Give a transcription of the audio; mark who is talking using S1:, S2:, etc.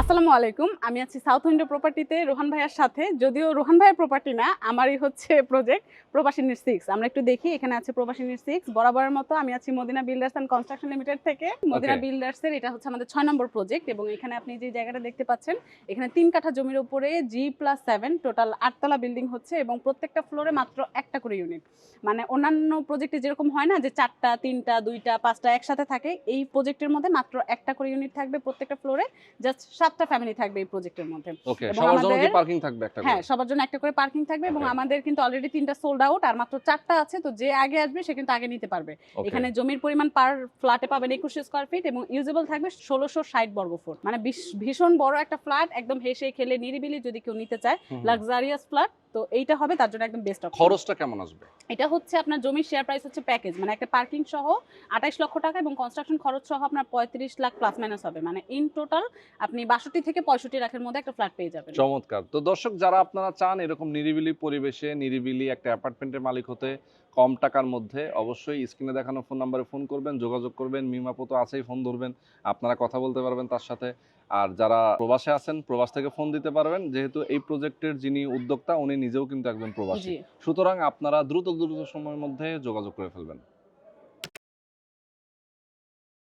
S1: আসসালামু আলাইকুম। আমি আছি সাউথ উইন্ডো প্রপার্টিতে রোহান ভাইয়ার সাথে। যদিও রোহান ভাইয়ের প্রপার্টি না আমারই হচ্ছে প্রজেক্ট প্রবাসিনীর সিক্স আমরা একটু দেখি এখানে আছে প্রবাসিনীর সিক্স বরাবরের মতো আমি আছি Madina builders and construction limited থেকে। মদিনা. বিল্ডার্সের এটা হচ্ছে আমাদের ছয় নম্বর প্রজেক্ট এবং এখানে আপনি যে জায়গাটা দেখতে পাচ্ছেন এখানে তিন কাঠা জমির উপরে জি প্লাস সেভেন টোটাল আটতলা বিল্ডিং হচ্ছে এবং প্রত্যেকটা ফ্লোরে মাত্র একটা করে ইউনিট মানে অন্যান্য প্রজেক্টে যেরকম হয় না যে চারটা তিনটা দুইটা পাঁচটা একসাথে থাকে এই প্রজেক্টের মধ্যে মাত্র একটা করে ইউনিট থাকবে প্রত্যেকটা ফ্লোরে জাস্ট সাতটা ফ্যামিলি থাকবে এই প্রজেক্টের মধ্যে।
S2: সবার জন্য কি পার্কিং থাকবে একটা
S1: হ্যাঁ সবার জন্য একটা করে পার্কিং থাকবে এবং আমাদের কিন্তু অলরেডি তিনটা সোল্ড আউট আর মাত্র চারটা আছে তো যে আগে আসবে সে কিন্তু আগে নিতে পারবে। এখানে জমির পরিমাণ পার ফ্ল্যাটে পাবেন একুশে স্কোয়ার ফিট এবং ইউজেবল থাকবে ষোলোশো ষাট বর্গ ফুট। মানে ভীষণ বড় একটা ফ্ল্যাট একদম হেসে খেলে নিরিবিলি যদি কেউ নিতে চায়। লাক্সারিয়াস ফ্ল্যাট তো এইটা হবে তার জন্য একদম বেস্ট অপশন
S2: খরচটা কেমন আসবে?
S1: এটা হচ্ছে আপনার জমির শেয়ার প্রাইস হচ্ছে প্যাকেজ মানে একটা পার্কিং সহ আঠাইশ লক্ষ টাকা এবং কনস্ট্রাকশন খরচ সহ আপনার পঁয়ত্রিশ লাখ প্লাস মাইনাস হবে। মানে ইন টোটাল আপনি বাষট্টি থেকে পঁয়ষট্টি লাখের মধ্যে একটা ফ্ল্যাট পেয়ে যাবেন।
S2: চমৎকার। তো দর্শক যারা আপনারা চান এরকম নিরিবিলি পরিবেশে নিরিবিলি একটা অ্যাপার্টমেন্টের মালিক হতে কম টাকার মধ্যে অবশ্যই স্ক্রিনে দেখানো ফোন নাম্বারে ফোন করবেন যোগাযোগ করবেন মিমাপো তো আছেই ফোন ধরবেন আপনারা কথা বলতে পারবেন তার সাথে। আর যারা প্রবাসে আছেন প্রবাস থেকে ফোন দিতে পারবেন যেহেতু এই প্রজেক্টের যিনি উদ্যোক্তা উনি নিজেও কিন্তু একজন প্রবাসী। সুতরাং আপনারা দ্রুত দ্রুত সময়ের মধ্যে যোগাযোগ করে ফেলবেন।